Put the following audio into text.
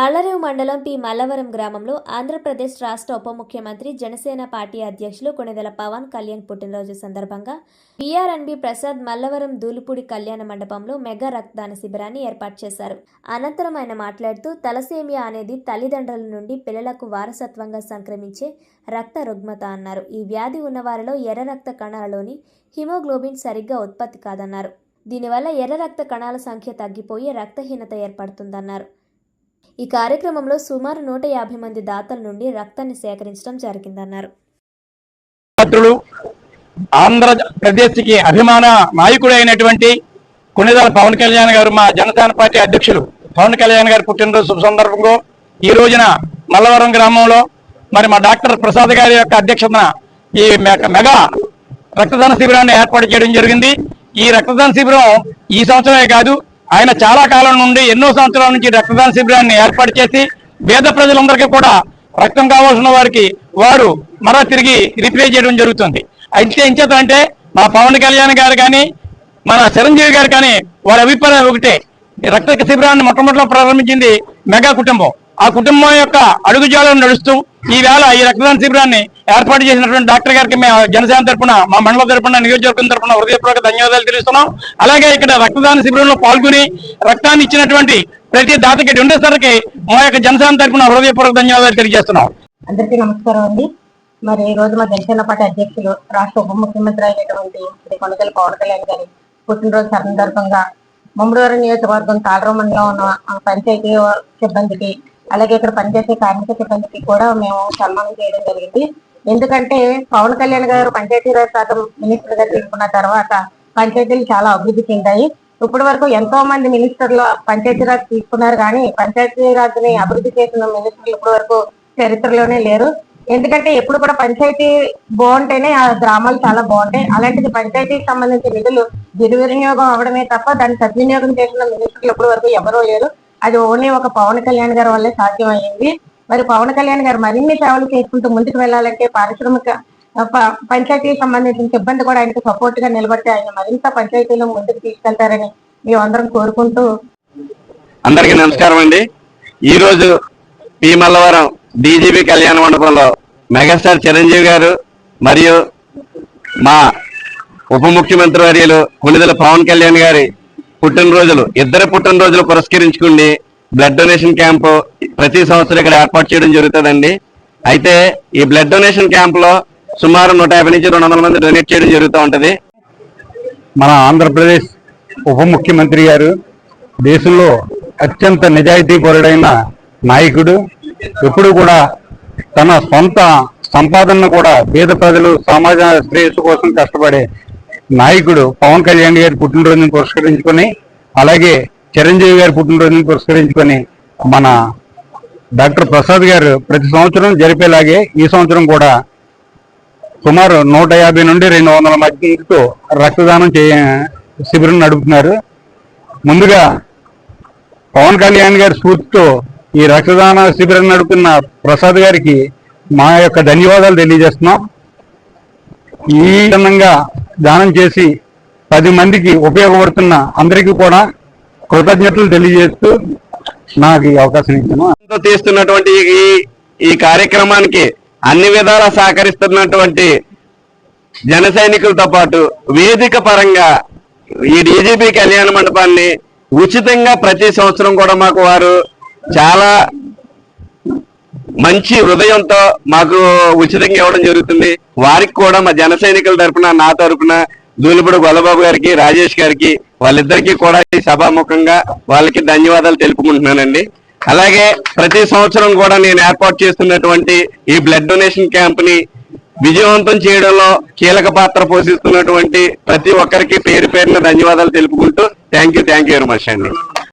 తాళ్ళరేవు మండలం పి. మల్లవరం గ్రామంలో ఆంధ్రప్రదేశ్ రాష్ట్ర ఉప ముఖ్యమంత్రి జనసేన పార్టీ అధ్యక్షులు కొణిదెల పవన్ కళ్యాణ్ పుట్టినరోజు సందర్భంగా బీఆర్ఎన్బి ప్రసాద్ మల్లవరం దూలుపూడి కళ్యాణ మండపంలో మెగా రక్తదాన శిబిరాన్ని ఏర్పాటు చేశారు. అనంతరం ఆయన మాట్లాడుతూ తలసేమియా అనేది తల్లిదండ్రుల నుండి పిల్లలకు వారసత్వంగా సంక్రమించే రక్త రుగ్మత అన్నారు. ఈ వ్యాధి ఉన్నవారిలో ఎర్ర రక్త కణాలలోని హిమోగ్లోబిన్ సరిగ్గా ఉత్పత్తి కాదన్నారు. దీనివల్ల ఎర్ర రక్త కణాల సంఖ్య తగ్గిపోయి రక్తహీనత ఏర్పడుతుందన్నారు. ఈ కార్యక్రమంలో సుమారు నూట యాభై మంది దాతల నుండి రక్తాన్ని సేకరించడం జరిగిందన్నారు. ఆంధ్రప్రదేశ్కి అభిమాన నాయకుడు అయినటువంటి కొన్నిదల పవన్ కళ్యాణ్ గారు మా జనసేన పార్టీ అధ్యక్షులు పవన్ కళ్యాణ్ గారు పుట్టినరోజు శుభ సందర్భంగా ఈ రోజున మల్లవరం గ్రామంలో మరి మా డాక్టర్ ప్రసాద్ గారి యొక్క అధ్యక్షతన ఈ మెగా రక్తదాన శిబిరాన్ని ఏర్పాటు చేయడం జరిగింది. ఈ రక్తదాన శిబిరం ఈ సంవత్సరమే కాదు ఆయన చాలా కాలం నుండి ఎన్నో సంవత్సరాల నుంచి రక్తదాన శిబిరాన్ని ఏర్పాటు చేసి పేద ప్రజలందరికీ కూడా రక్తం కావాల్సిన వారికి వారు మరలా తిరిగి రిపేర్ చేయడం జరుగుతుంది. అయితే ఏం అంటే మా పవన్ కళ్యాణ్ గారు కానీ మన చిరంజీవి గారు కానీ వారి అభిప్రాయం ఒకటే. రక్త శిబిరాన్ని మొట్టమొదటిలో ప్రారంభించింది మెగా కుటుంబం. ఆ కుటుంబం యొక్క అడుగుజాలను నడుస్తూ ఈవేళ ఈ రక్తదాన శిబిరాన్ని ఏర్పాటు చేసినటువంటి డాక్టర్ గారికి మేము జనసేన తరపున మా మండలం తరపున నియోజకవర్గం తరపున హృదయపూర్వక ధన్యవాదాలు తెలుస్తున్నాం. అలాగే ఇక్కడ రక్తదాన శిబిరంలో పాల్గొని రక్తాన్ని ఇచ్చినటువంటి ప్రతి దాతకి ఉండేసరికి మా యొక్క జనసేన తరపున హృదయపూర్వక ధన్యవాదాలు తెలియజేస్తున్నాం. అందరికీ నమస్కారం అండి. మరి ఈ రోజు మా జనసేన పార్టీ అధ్యక్షులు రాష్ట్ర ఉప ముఖ్యమంత్రి అయినటువంటి శ్రీ కొనకల్ పవన్ కళ్యాణ్ గారి పుట్టినరోజు సందర్భంగా ముమ్మడివారం నియోజకవర్గం తాళరావు మండలం ఉన్న పంచాయతీ సిబ్బందికి అలాగే ఇక్కడ పనిచేసే కార్మిక సిబ్బందికి కూడా మేము సన్మానం చేయడం జరిగింది. ఎందుకంటే పవన్ కళ్యాణ్ గారు పంచాయతీరాజ్ శాఖ మినిస్టర్గా తీసుకున్న తర్వాత పంచాయతీలు చాలా అభివృద్ధి చెందాయి. ఇప్పటి వరకు ఎంతో మంది మినిస్టర్లు పంచాయతీరాజ్ తీసుకున్నారు కానీ పంచాయతీరాజ్ని అభివృద్ధి చేసిన మినిస్టర్లు ఇప్పటి వరకు చరిత్రలోనే లేరు. ఎందుకంటే ఎప్పుడు కూడా పంచాయతీ బాగుంటేనే ఆ గ్రామాలు చాలా బాగుంటాయి. అలాంటిది పంచాయతీకి సంబంధించిన నిధులు దుర్వినియోగం అవడమే తప్ప దాన్ని సద్వినియోగం చేసిన మినిస్టర్లు ఇప్పటి వరకు ఎవరూ లేరు. అది ఓన్లీ ఒక పవన్ కళ్యాణ్ గారి వల్లే సాధ్యమైంది మరి పవన్ కళ్యాణ్ గారు మరిన్ని సేవలు చేసుకుంటూ ముందుకు వెళ్ళాలంటే పారిశ్రామిక ప- పంచాయతీకి సంబంధించిన సిబ్బంది కూడా ఆయనకు సపోర్ట్గా నిలబట్టి ఆయన మరింత పంచాయతీలో ముందుకు తీసుకెళ్తారని మేము అందరం కోరుకుంటూ అందరికీ నమస్కారం అండి. ఈ రోజు పి. మల్లవరం డీజీపీ కళ్యాణ మండపంలో మెగాస్టార్ చిరంజీవి గారు మరియు మా ఉప ముఖ్యమంత్రి వర్యులు కొనిదల పవన్ కళ్యాణ్ గారి పుట్టినరోజులు ఇద్దరు పుట్టినరోజులు పురస్కరించుకుని బ్లడ్ డొనేషన్ క్యాంపు ప్రతి సంవత్సరం ఇక్కడ ఏర్పాటు చేయడం జరుగుతుందండి. అయితే ఈ బ్లడ్ డొనేషన్ క్యాంప్లో సుమారు నూట యాభై నుంచి రెండు వందల మంది డొనేట్ చేయడం జరుగుతూ ఉంటుంది. మన ఆంధ్రప్రదేశ్ ఉప ముఖ్యమంత్రి గారు దేశంలో అత్యంత నిజాయితీపరుడైన నాయకుడు. ఎప్పుడు కూడా తన సొంత సంపాదనను కూడా పేద ప్రజలు సమాజ శ్రేయస్సు కోసం కష్టపడే నాయకుడు పవన్ కళ్యాణ్ గారి పుట్టినరోజును పురస్కరించుకొని అలాగే చిరంజీవి గారి పుట్టినరోజుని పురస్కరించుకొని మన డాక్టర్ ప్రసాద్ గారు ప్రతి సంవత్సరం జరిపేలాగే ఈ సంవత్సరం కూడా సుమారు నూట యాభై నుండి రెండు వందల మధ్యకు రక్తదానం చేయ శిబిరం నడుపుతున్నారు. ముందుగా పవన్ కళ్యాణ్ గారి స్ఫూర్తితో ఈ రక్తదాన శిబిరం నడుపుతున్న ప్రసాద్ గారికి మా యొక్క ధన్యవాదాలు తెలియజేస్తున్నాం. ఈ విధంగా దానం చేసి పది మందికి ఉపయోగపడుతున్న అందరికీ కూడా కృతజ్ఞతలు తెలియజేస్తూ నాకు ఈ అవకాశం ఇచ్చాను. తీస్తున్నటువంటి ఈ ఈ కార్యక్రమానికి అన్ని విధాలా సహకరిస్తున్నటువంటి జన సైనికులతో పాటు వేదిక పరంగా ఈ డీజీపీ కళ్యాణ మండపాన్ని ఉచితంగా ప్రతి సంవత్సరం కూడా మాకు వారు చాలా మంచి హృదయంతో మాకు ఉచితంగా ఇవ్వడం జరుగుతుంది. వారికి కూడా మా జన సైనికుల తరపున నా తరపున దూలిపూడి గొల్లబాబు గారికి రాజేష్ గారికి వాళ్ళిద్దరికీ కూడా ఈ సభాముఖంగా వాళ్ళకి ధన్యవాదాలు తెలుపుకుంటున్నానండి. అలాగే ప్రతి సంవత్సరం కూడా నేను ఏర్పాటు చేస్తున్నటువంటి ఈ బ్లడ్ డొనేషన్ క్యాంప్ని విజయవంతం చేయడంలో కీలక పాత్ర పోషిస్తున్నటువంటి ప్రతి ఒక్కరికి పేరు పేరున ధన్యవాదాలు తెలుపుకుంటూ thank you thank you very much అండి.